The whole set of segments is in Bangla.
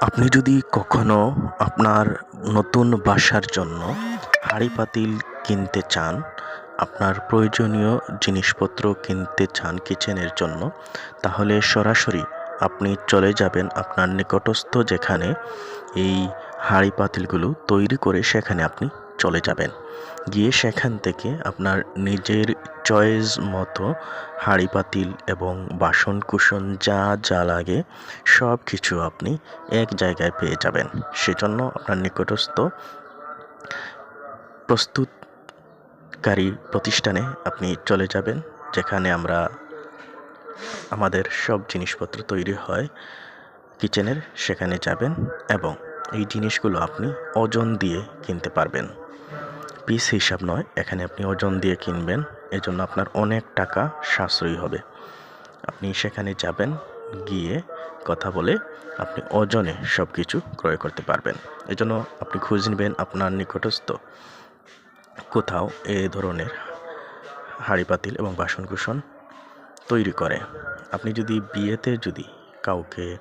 আপনি যদি কখনো আপনার নতুন বাসার জন্য হাঁড়ি পাতিল কিনতে চান, আপনার প্রয়োজনীয় জিনিসপত্র কিনতে চান কিচেনের জন্য, তাহলে সরাসরি আপনি চলে যাবেন আপনার নিকটস্থ যেখানে এই হাঁড়ি পাতিলগুলো তৈরি করে সেখানে আপনি চলে যাবেন। গিয়ে সেখান থেকে আপনার নিজের চয়েস মতো হাঁড়ি পাতিল এবং বাসন কুসন যা যা লাগে সব কিছু আপনি এক জায়গায় পেয়ে যাবেন। সেজন্য আপনার নিকটস্থ প্রস্তুতকারী প্রতিষ্ঠানে আপনি চলে যাবেন, যেখানে আমরা আমাদের সব জিনিসপত্র তৈরি হয় কিচেনের, সেখানে যাবেন এবং এই জিনিসগুলো আপনি ওজন দিয়ে কিনতে পারবেন। পিস হিসাব নয়, এখানে আপনি ওজন দিয়ে কিনবেন। এজন্য আপনার অনেক টাকা সাশ্রয়ী হবে। আপনি সেখানে যাবেন, গিয়ে কথা বলে আপনি ওজনে সব কিছু ক্রয় করতে পারবেন। এজন্য আপনি খোঁজ নেবেন আপনার নিকটস্থ কোথাও এ ধরনের হাঁড়ি পাতিল এবং বাসনকুসন তৈরি করে। আপনি যদি বিয়েতে যদি কাউকে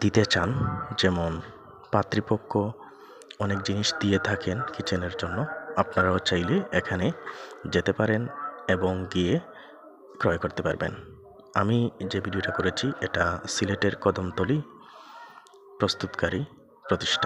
দিতে চান, যেমন পাত্রীপক্ষ অনেক জিনিস দিয়ে থাকেন কিচেনের জন্য আপনারাও চাইলে এখানে যেতে পারেন এবং গিয়ে ক্রয় করতে পারবেন। আমি যে ভিডিওটা করেছি, এটা সিলেটের কদমতলি প্রস্তুতকারী প্রতিষ্ঠান।